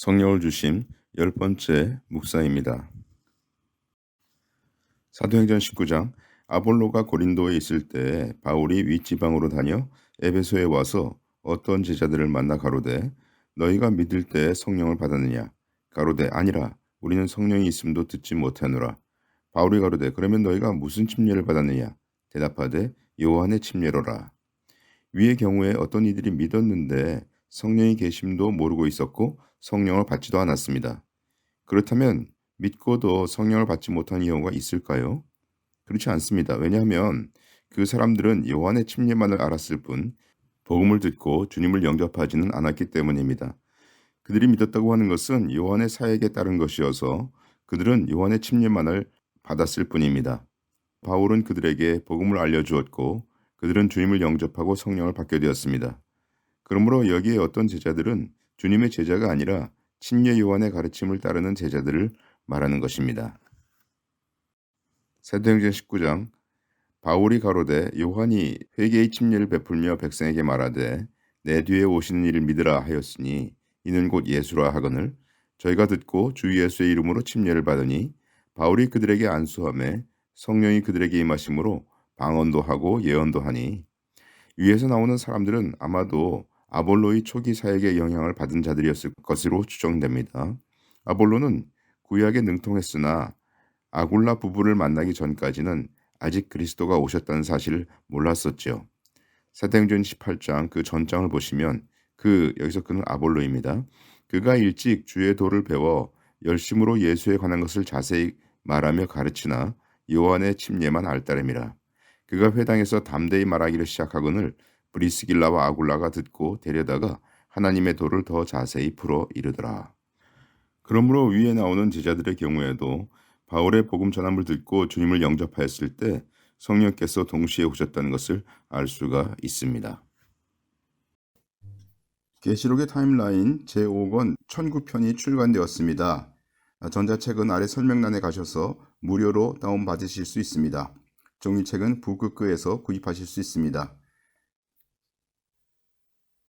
성령을 주심 열 번째 묵상입니다. 사도행전 19장 아볼로가 고린도에 있을 때 바울이 윗지방으로 다녀 에베소에 와서 어떤 제자들을 만나 가로되 너희가 믿을 때 성령을 받았느냐? 가로되 아니라 우리는 성령이 있음도 듣지 못하노라. 바울이 가로되 그러면 너희가 무슨 침례를 받았느냐? 대답하되 요한의 침례로라. 위의 경우에 어떤 이들이 믿었는데 성령이 계심도 모르고 있었고 성령을 받지도 않았습니다. 그렇다면 믿고도 성령을 받지 못한 경우가 있을까요? 그렇지 않습니다. 왜냐하면 그 사람들은 요한의 침례만을 알았을 뿐 복음을 듣고 주님을 영접하지는 않았기 때문입니다. 그들이 믿었다고 하는 것은 요한의 사역에 따른 것이어서 그들은 요한의 침례만을 받았을 뿐입니다. 바울은 그들에게 복음을 알려주었고 그들은 주님을 영접하고 성령을 받게 되었습니다. 그러므로 여기에 어떤 제자들은 주님의 제자가 아니라 침례 요한의 가르침을 따르는 제자들을 말하는 것입니다. 사도행전 19장 바울이 가로되 요한이 회개의 침례를 베풀며 백성에게 말하되 내 뒤에 오시는 이를 믿으라 하였으니 이는 곧 예수라 하거늘 저희가 듣고 주 예수의 이름으로 침례를 받으니 바울이 그들에게 안수함에 성령이 그들에게 임하심으로 방언도 하고 예언도 하니 위에서 나오는 사람들은 아마도 아볼로의 초기 사역의 영향을 받은 자들이었을 것으로 추정됩니다. 아볼로는 구약에 능통했으나 아굴라 부부를 만나기 전까지는 아직 그리스도가 오셨다는 사실을 몰랐었죠. 사도행전 18장 그 전장을 보시면 그 여기서 그는 아볼로입니다. 그가 일찍 주의 도를 배워 열심으로 예수에 관한 것을 자세히 말하며 가르치나 요한의 침례만 알 따름이라. 그가 회당에서 담대히 말하기를 시작하거늘 브리스길라와 아굴라가 듣고 데려다가 하나님의 도를 더 자세히 풀어 이르더라. 그러므로 위에 나오는 제자들의 경우에도 바울의 복음 전함을 듣고 주님을 영접하였을 때 성령께서 동시에 오셨다는 것을 알 수가 있습니다. 계시록의 타임라인 제5권 1009편이 출간되었습니다. 전자책은 아래 설명란에 가셔서 무료로 다운받으실 수 있습니다. 종이책은 북극크에서 구입하실 수 있습니다.